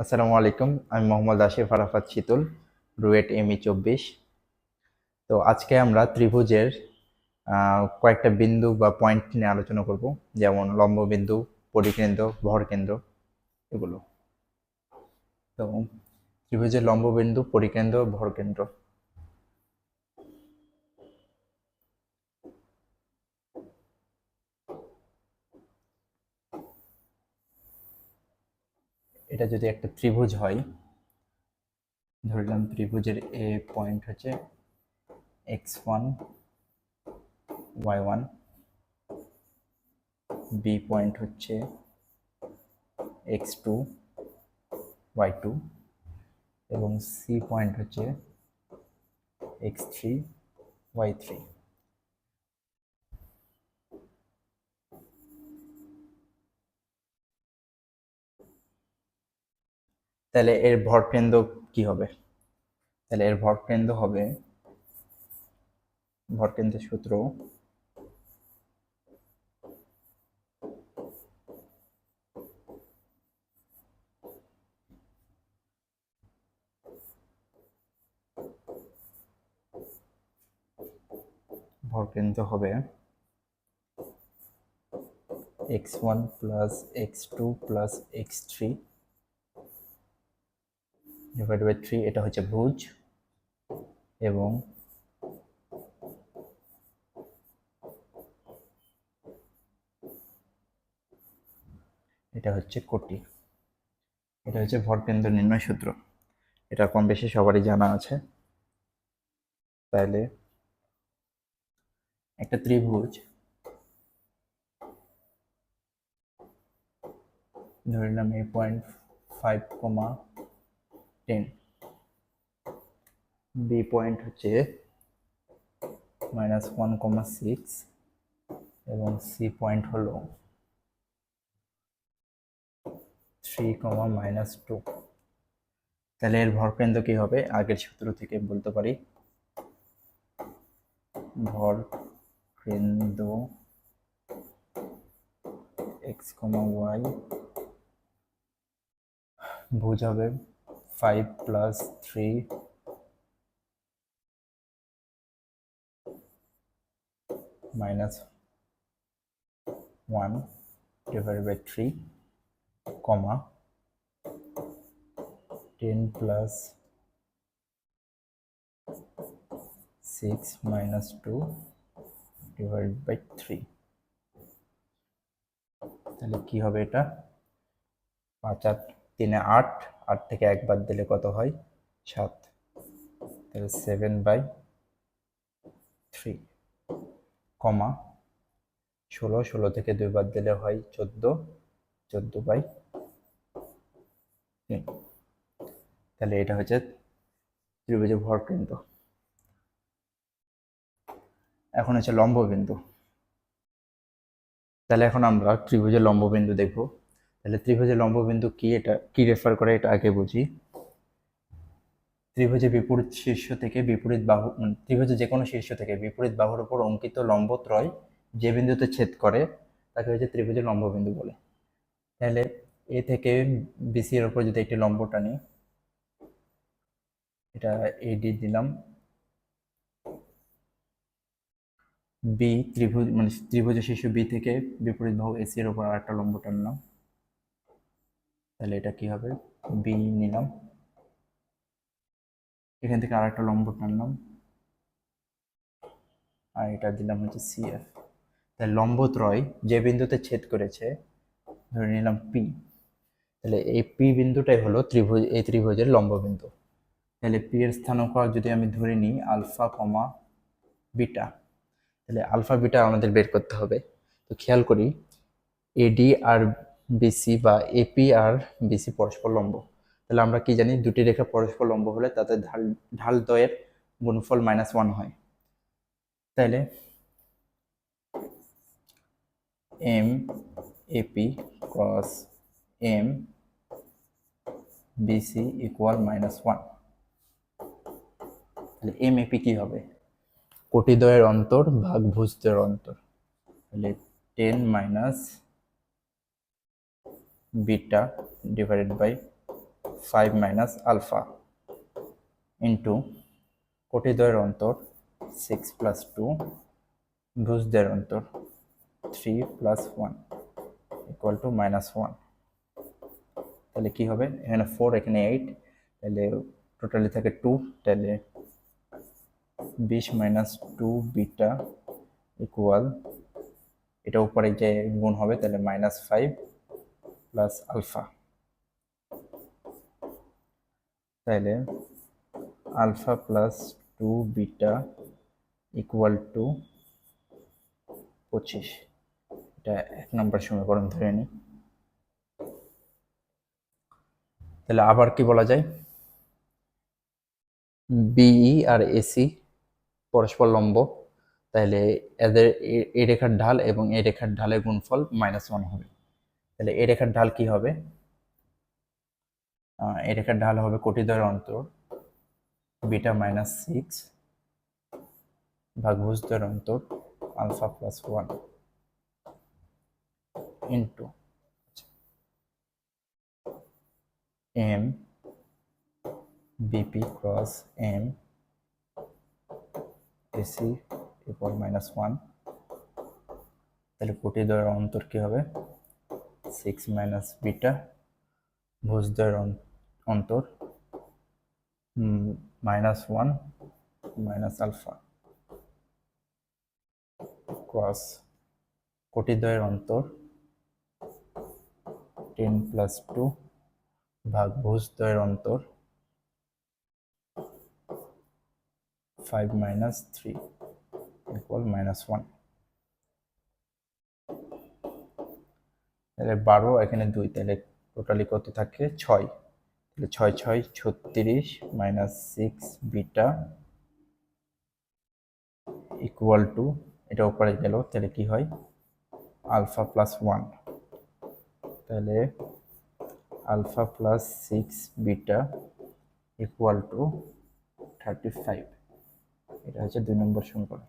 আসসালামু আলাইকুম, আমি মোহাম্মদ আশিফ আরাফাত শীতল, রুয়েট এম ই চব্বিশ। তো আজকে আমরা ত্রিভুজের কয়েকটা বিন্দু বা পয়েন্ট নিয়ে আলোচনা করব, যেমন লম্ববিন্দু পরিকেন্দ্র ভরকেন্দ্র এগুলো। তো ত্রিভুজের লম্ববিন্দু পরিকেন্দ্র ভরকেন্দ্র এটা যদি একটা ত্রিভুজ হয় ধরলাম ত্রিভুজের এ পয়েন্ট হচ্ছে x one y one B point হচ্ছে এক্স টু ওয়াই টু এবং সি পয়েন্ট হচ্ছে এক্স থ্রি ওয়াই থ্রি তাহলে এর ভরকেন্দ্র কি হবে? তাহলে এর ভরকেন্দ্র হবে ভরকেন্দ্রের সূত্র ভরকেন্দ্র হবে x one plus x two plus x three divide by three এটা হচ্ছে ভুজ এবং এটা হচ্ছে কোটি। এটা হচ্ছে ভরকেন্দ্র নির্ণয় সূত্র। এটা কম বেশি সবারই জানা আছে। তাইলে একটা ত্রিভুজ ধরে নিলাম এই point five comma ten. B point হচ্ছে মাইনাস ওয়ান কমা সিক্স এবং সি পয়েন্ট হলো থ্রি কমা মাইনাস টু তাহলে এর ভরকেন্দ্র কি হবে? আগের সূত্র থেকে বলতে পারি। ভর কেন্দ্র এক্স কমা ওয়াই হবে five plus three minus one divide by three comma ten plus six minus two divide by three তাহলে কি হবে এটা? পাঁচ আট তিনে আট আট থেকে এক বাদ দিলে কত হয়? সাত। তাহলে সেভেন বাই থ্রি কমা ষোলো। ষোলো থেকে দুই বাদ দিলে হয় চোদ্দ। চোদ্দ বাই তিন। তাহলে এটা হচ্ছে ত্রিভুজের ভরকেন্দ্র। এখন হচ্ছে লম্ববিন্দু। তাহলে এখন আমরা ত্রিভুজের লম্ববিন্দু দেখব। তাহলে ত্রিভুজের লম্ববিন্দু কি এটা, কি রেফার করে এটা আগে বুঝি। ত্রিভুজের বিপরীত শীর্ষ থেকে বিপরীত বাহু ত্রিভুজের যে কোনো শীর্ষ থেকে বিপরীত বাহুর উপর অঙ্কিত লম্বত্রয় যে বিন্দুতে ছেদ করে, তাকে হচ্ছে ত্রিভুজের লম্ববিন্দু বলে। তাহলে এ থেকে বিসি এর উপর যদি একটি লম্ব টানি, এটা এডি দিলাম। বি ত্রিভুজ মানে ত্রিভুজের শীর্ষ বি থেকে বিপরীত বাহু এসি এর উপর আরেকটা লম্ব টানলাম। তাহলে এটা কি হবে? বি নিলাম। এখান থেকে আরেকটা লম্ব টানলাম। আর এটা দিলাম হচ্ছে সিএফ তাহলে লম্বত্রয় যে বিন্দুতে ছেদ করেছে, ধরে নিলাম পি তাহলে এই পি বিন্দুটাই হলো ত্রিভুজ, এই ত্রিভুজের লম্ব বিন্দু। তাহলে পি এর স্থানাঙ্ক যদি আমি ধরে নিই, আলফা কমা বিটা। তাহলে আলফা বিটা আমাদের বের করতে হবে। তো খেয়াল করি এডি আর বিসি বা এপি আর বিসি পরস্পর লম্ব। তাহলে আমরা কি জানি, দুটি রেখা পরস্পর লম্ব হলে তাতে ঢাল ঢাল দ্বয়ের গুণফল মাইনাস ওয়ান হয়। তাহলে M AP cross M BC equal minus one তাহলে এম এপি কি হবে? কোটিদ্বয়ের অন্তর ভাগ ভুজদ্বয়ের অন্তর। তাহলে ten minus beta divided by five minus alpha into কোটিদ্বয়ের অন্তর সিক্স প্লাস টু ভুজদের অন্তর three plus one equal to minus one তাহলে কি হবে? এখানে ফোর এখানে এইট তাহলে টোটালি থাকে টু তাহলে বিশ মাইনাস টু বিটা ইকুয়াল এটা উপরে যে গুণ হবে, তাহলে মাইনাস ফাইভ প্লাস আলফা তাহলে alpha plus two beta equal to পঁচিশ। এটা এক নম্বর সমীকরণ ধরে নিই তাহলে আবার কি বলা যায়? বিই আর এসি পরস্পর লম্ব। তাহলে এদের এ- রেখার ঢাল এবং এই রেখার ঢালের গুণফল মাইনাস ওয়ান হবে। তাহলে এই রেখার ঢাল কি হবে? এই রেখার ঢাল হবে কোটি কোটিদ্বয়ের অন্তর, বিটা মাইনাস সিক্স ভাগ ভুজদ্বয়ের অন্তর alpha plus one into M BP cross M AC equal minus one তাহলে কোটি কোটিদ্বয়ের অন্তর কি হবে? সিক্স মাইনাস বিটা ভুজদ্বয়ের অন- অন্তর minus one minus alpha cross কোটিদ্বয়ের অন্তর টেন প্লাস টু ভাগ ভুজদ্বয়ের অন্তর five minus three equal minus one তাহলে বারো, এখানে দুই, তাহলে টোটালি কত থাকে? ছয়। তাহলে ছয় ছয়, ছত্রিশ minus six beta equal to এটা উপরে গেল, তাহলে কি হয়? আলফা প্লাস ওয়ান তাহলে alpha plus six beta equal to thirty five এটা হচ্ছে দুই নম্বর সমীকরণ।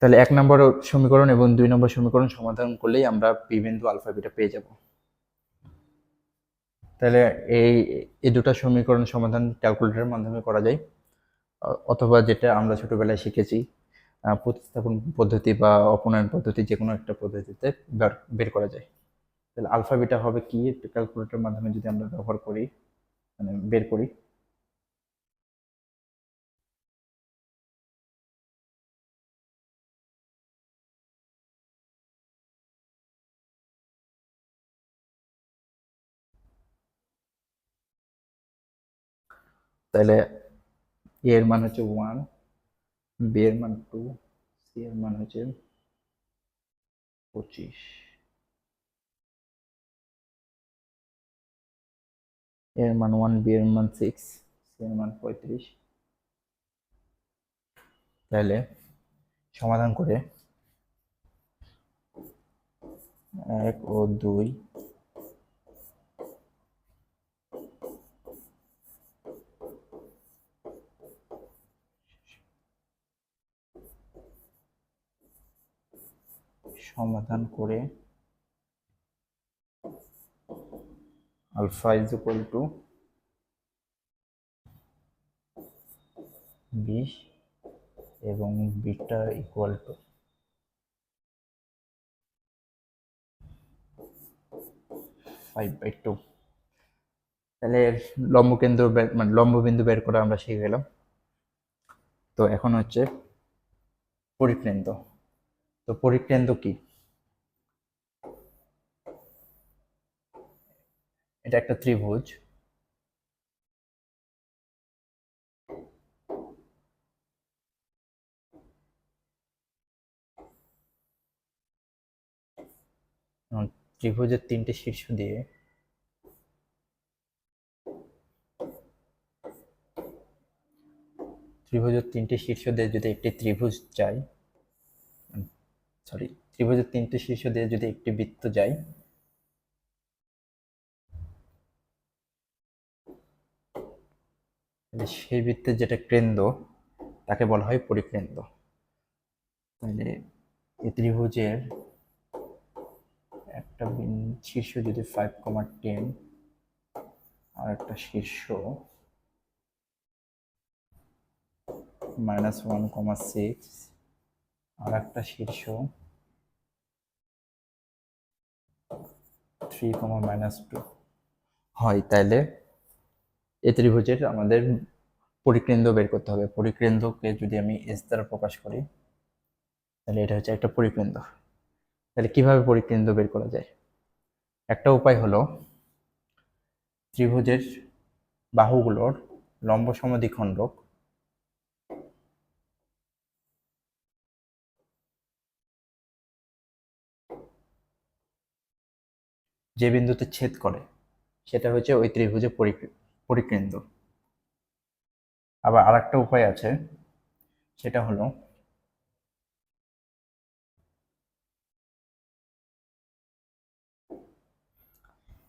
তাহলে এক নম্বর সমীকরণ এবং দুই নম্বর সমীকরণ সমাধান করলেই আমরা পি বিন্দু আলফা বিটা পেয়ে যাব। তাহলে এই এই দুটো সমীকরণ সমাধান ক্যালকুলেটরের মাধ্যমে করা যায়। অথবা যেটা আমরা ছোটবেলায় শিখেছি প্রতিস্থাপন পদ্ধতি বা অপনয়ন পদ্ধতি যে কোনো একটা পদ্ধতিতে বের- করা যায়। তাহলে আলফা বিটা হবে কি? ক্যালকুলেটরের মাধ্যমে যদি আমরা ব্যবহার করি মানে বের করি। তাহলে এ এর মান হচ্ছে ওয়ান বি এর মান টু সি এর মান হচ্ছে পঁচিশ। এর মান ওয়ান বি এর মান সিক্স সি এর মান পঁয়ত্রিশ। তাহলে সমাধান করে এক ও দুই সমাধান করে আলফা ইজ ইকুয়াল টু বিশ এবং beta equal to five by two তাহলে লম্বকেন্দ্র মানে লম্ববিন্দু বের করা আমরা শিখে গেলাম। তো এখন হচ্ছে পরিকেন্দ্র তো পরিকেন্দ্র কি? এটা একটা ত্রিভুজ। ত্রিভুজের তিনটে শীর্ষ দিয়ে ত্রিভুজের তিনটে শীর্ষ দিয়ে যদি একটি ত্রিভুজ যায় সরি, ত্রিভুজের তিনটি শীর্ষ দিয়ে যদি একটি বৃত্ত যায়। সেই বৃত্তের যেটা কেন্দ্র, তাকে বলা হয় পরিকেন্দ্র। তাহলে এই ত্রিভুজের একটা শীর্ষ যদি ফাইভ কমা টেন আর একটা শীর্ষ মাইনাস ওয়ান কমা সিক্স আর একটা শীর্ষ। থ্রি কমা মাইনাস টু হয় তাহলে এ ত্রিভুজের আমাদের পরিকেন্দ্র বের করতে হবে। পরিকেন্দ্রকে যদি আমি এস দ্বারা প্রকাশ করি তাহলে এটা হচ্ছে একটা পরিকেন্দ্র। তাহলে কীভাবে পরিকেন্দ্র বের করা যায়? একটা উপায় হলো, ত্রিভুজের বাহুগুলোর লম্ব সমদ্বিখণ্ডক যে বিন্দুতে ছেদ করে, সেটা হচ্ছে ওই ত্রিভুজের পরিক- পরিকেন্দ্র। আবার আর একটা উপায় আছে, সেটা হলো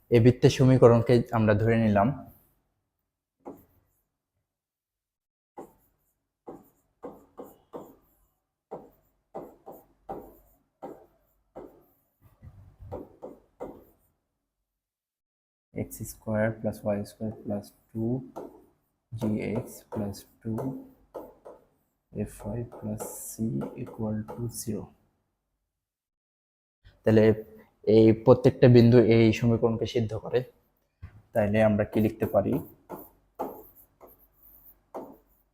এ বৃত্তের সমীকরণকে আমরা ধরে নিলাম x square plus y square plus 2 gx plus 2 fy plus c equal to 0 তাহলে এই প্রত্যেকটা বিন্দু এই সমীকরণকে সিদ্ধ করে তাইলে আমরা কি লিখতে পারি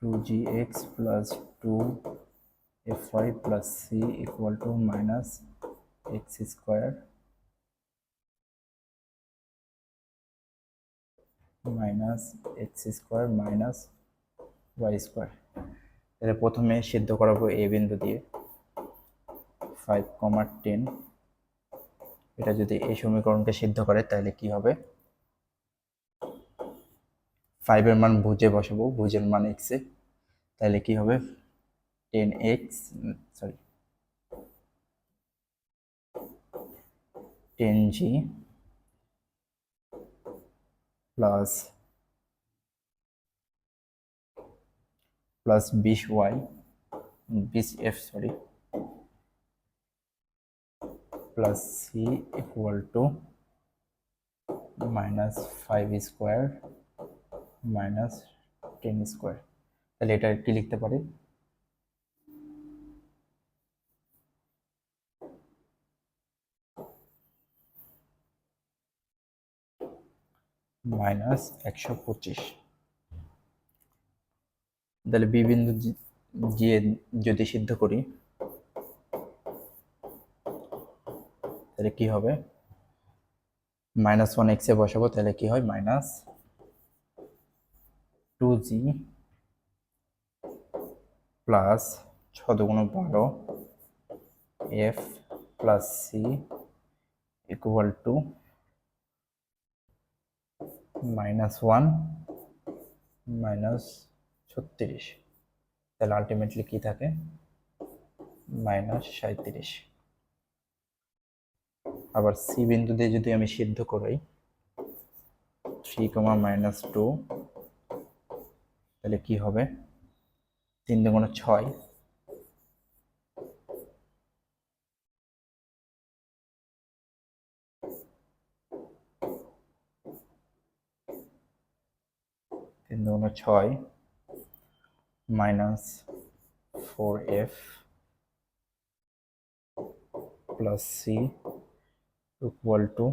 2gx plus 2 fy plus c equal to minus x square minus x square minus y square. তাহলে প্রথমে সিদ্ধ করাবো এ বিন্দু দিয়ে। ফাইভ কমা টেন এটা যদি এই সমীকরণকে সিদ্ধ করে, তাহলে কি হবে? ফাইভের মান ভুজে বসাবো ভুজের মান এক্সে তাহলে কি হবে? Ten x sorry ten G plus plus বিশ ওয়াই বিশ F sorry plus C equal to minus five square minus ten square তাহলে এটা কি লিখতে পারি? মাইনাস একশো পঁচিশ। তাহলে বি বিন্দু দিয়ে যদি সিদ্ধ করি, তাহলে কি হবে? মাইনাস ওয়ান এক্সে বসাবো, তাহলে কি হয়? মাইনাস টু জি প্লাস ছ দুগুণ বারো F plus C equal to minus one minus ছত্রিশ। তাহলে আলটিমেটলি কি থাকে? মাইনাস সাঁত্রিশ আবার সি বিন্দু দিয়ে যদি আমি সিদ্ধ করাই থ্রি কমা মাইনাস টু তাহলে কি হবে? তিন দুগুণ ছয়। তিন দুগুণ ছয় minus four F plus C equal to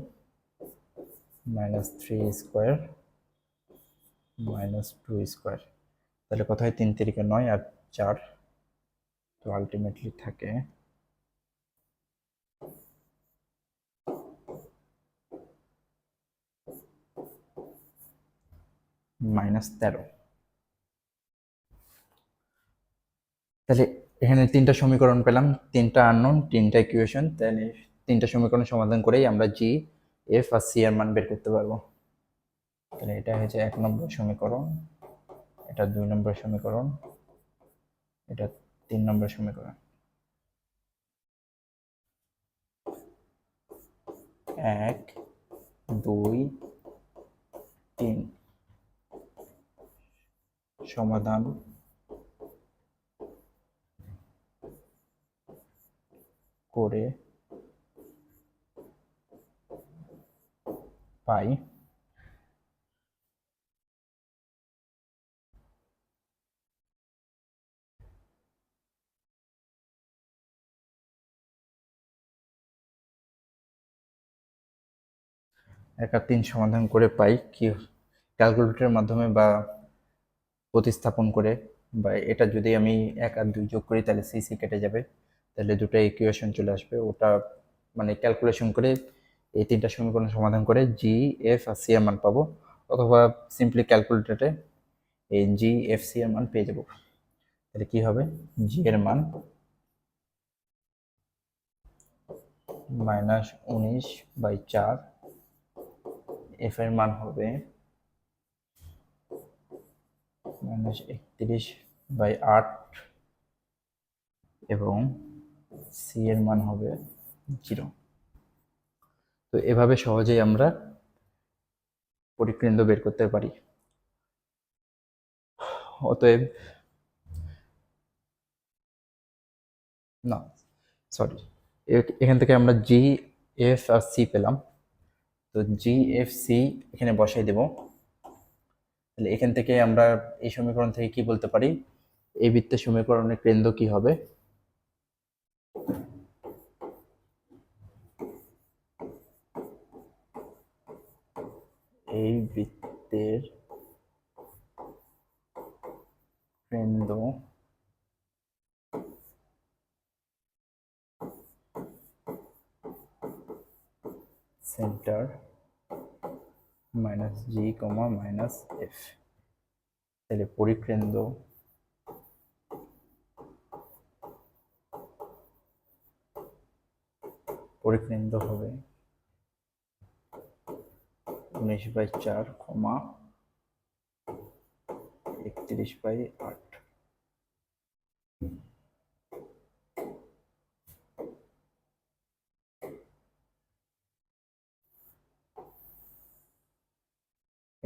minus three square minus two square তাহলে কত হয় তিন তিরিকে নয় আর চার? তো আলটিমেটলি থাকে মাইনাস তেরো। তাহলে এখানে তিনটা সমীকরণ পেলাম, তিনটা আননোন তিনটা ইকুয়েশন তাহলে তিনটা সমীকরণ সমাধান করেই আমরা জি এফ আর সি এর মান বের করতে পারব। তাহলে এটা হচ্ছে এক নম্বর সমীকরণ, এটা দুই নম্বর সমীকরণ, এটা তিন নম্বর সমীকরণ। এক, দুই, তিন। সমাধান। করে পাই। একা তিন সমাধান করে পাই। কি ক্যালকুলেটরের মাধ্যমে বা প্রতিস্থাপন করে বা এটা যদি আমি এক আর দুই যোগ করি, তাহলে সিসি কেটে যাবে। তাহলে দুটো ইকুয়েশন চলে আসবে। ওটা মানে ক্যালকুলেশন করে এই তিনটা সমীকরণ সমাধান করে জি এফ আর সি এর মান পাবো। অথবা সিম্পলি ক্যালকুলেটরে এই জি এফ সি এর মান পেয়ে যাব। তাহলে কি হবে? জি এর মান মাইনাস উনিশ বাই চার এফ এর মান হবে মাইনাস একত্রিশ বাই আট এবং সি এর মান হবে জিরো তো এভাবে সহজেই আমরা পরিকেন্দ্র বের করতে পারি। অতএব না সরি এখান থেকে আমরা জি এফ আর সি পেলাম। তো জি এফ সি এখানে বসাই দেব। তাহলে এখান থেকে আমরা এই সমীকরণ থেকে কি বলতে পারি? এই বৃত্তের সমীকরণের কেন্দ্র কি হবে? এই বৃত্তের কেন্দ্র center minus G comma minus F তাহলে পরিকেন্দ্র পরিকেন্দ্র হবে। উনিশ বাই চার কমা একত্রিশ বাই আট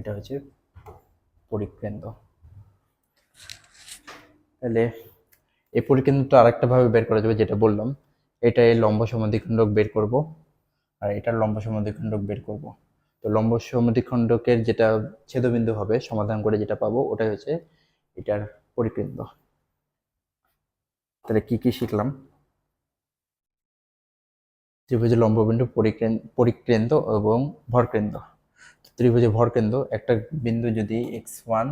এটা হচ্ছে পরিকেন্দ্র। তাহলে এই পরিকেন্দ্রটা আরেকটা ভাবে বের করা যাবে যেটা বললাম, এটা এই লম্ব সমাধিখণ্ডক বের করব আর এটার লম্ব সমাধিখণ্ডক বের করব। তো লম্ব সমাধিখণ্ডকের যেটা ছেদবিন্দু হবে, সমাধান করে যেটা পাবো ওটাই হচ্ছে এটার পরিকেন্দ্র। তাহলে কি কি শিখলাম? ত্রিভুজের লম্ববিন্দু পরিকেন্দ্র পরিকেন্দ্র এবং ভরকেন্দ্র। ত্রিভুজের ভরকেন্দ্র একটা বিন্দু যদি x one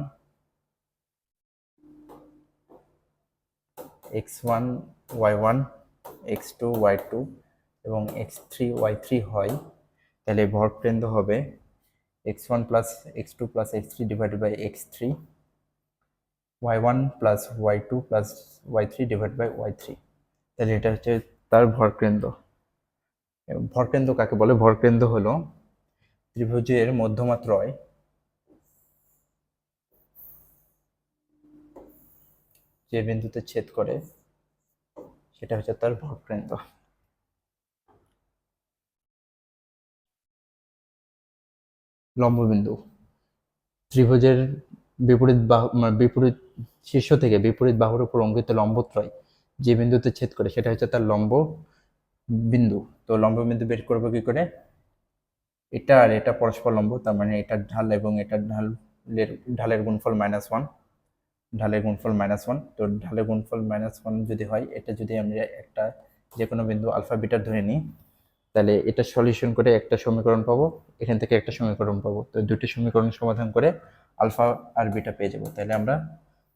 x one y one x two y two এবং এক্স থ্রি ওয়াই থ্রি হয়, তাহলে ভরকেন্দ্র হবে x one plus x two plus x three divided by x three y one plus y two plus y three divide by y three তাহলে এটা হচ্ছে তার ভরকেন্দ্র ভরকেন্দ্র কাকে বলে? ভরকেন্দ্র হলো ত্রিভুজের মধ্যমাত্রয় যে বিন্দুতে ছেদ করে, সেটা হচ্ছে তার ভরকেন্দ্র লম্ববিন্দু। ত্রিভুজের বিপরীত বাহু মানে বিপরীত শীর্ষ থেকে বিপরীত বাহুর উপর অঙ্কিত লম্বত্রয়, যে বিন্দুতে ছেদ করে, সেটা হচ্ছে তার লম্ব বিন্দু তো লম্ব বিন্দু বের করব কি করে? এটা আর এটা পরস্পর লম্ব, তার মানে এটার ঢাল এবং এটার ঢালের ঢালের গুণফল মাইনাস ওয়ান ঢালের গুণফল মাইনাস ওয়ান তো ঢালের গুণফল মাইনাস ওয়ান যদি হয়, এটা যদি আমরা একটা যে কোনো বিন্দু আলফা বিটার ধরে নিই, তাহলে এটা সলিউশন করে একটা সমীকরণ পাবো, এখান থেকে একটা সমীকরণ পাবো। তো দুটি সমীকরণ সমাধান করে আলফা আর বিটা পেয়ে যাব। তাহলে আমরা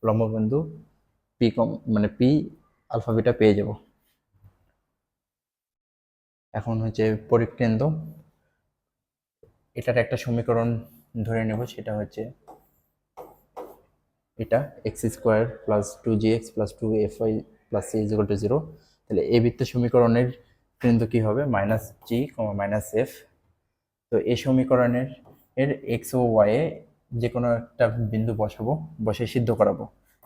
লম্ববিন্দু পি কম মানে পি আলফা বিটা পেয়ে যাব। এখন হচ্ছে পরিকেন্দ্র। এটার একটা সমীকরণ ধরে নেব, সেটা হচ্ছে এটা x square plus two G x plus two F y plus C equal to zero তাহলে এ বৃত্ত সমীকরণের কিন্তু কী হবে? Minus G comma minus F তো এই সমীকরণের, এর এক্স ও ওয়াইয়ে যে কোনো একটা বিন্দু বসাবো বসে সিদ্ধ করাবো।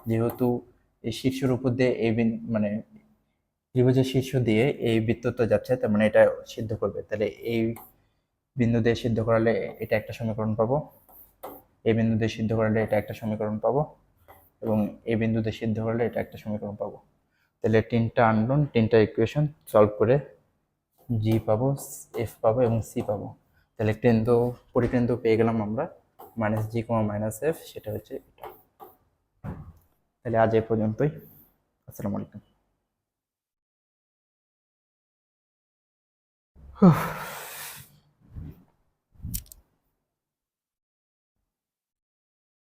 যেহেতু এই শীর্ষের উপর দিয়ে এই মানে ত্রিভুজের শীর্ষ দিয়ে এই বৃত্তটা যাচ্ছে, তার মানে এটা সিদ্ধ করবে। তাহলে এই বিন্দু দিয়ে সিদ্ধ করালে এটা একটা সমীকরণ পাবো। এই বিন্দু দিয়ে সিদ্ধ করালে এটা একটা সমীকরণ পাবো এবং এই বিন্দু দিয়ে সিদ্ধ করলে এটা একটা সমীকরণ পাবো। তাহলে তিনটা আননোন, তিনটা ইকুয়েশন সলভ করে জি পাবো এফ পাবো এবং সি পাবো। তাহলে কেন্দ্র, পরিকেন্দ্র পেয়ে গেলাম আমরা minus G comma minus F সেটা হচ্ছে এটা। তাহলে আজ এ পর্যন্তই। আসসালামু আলাইকুম।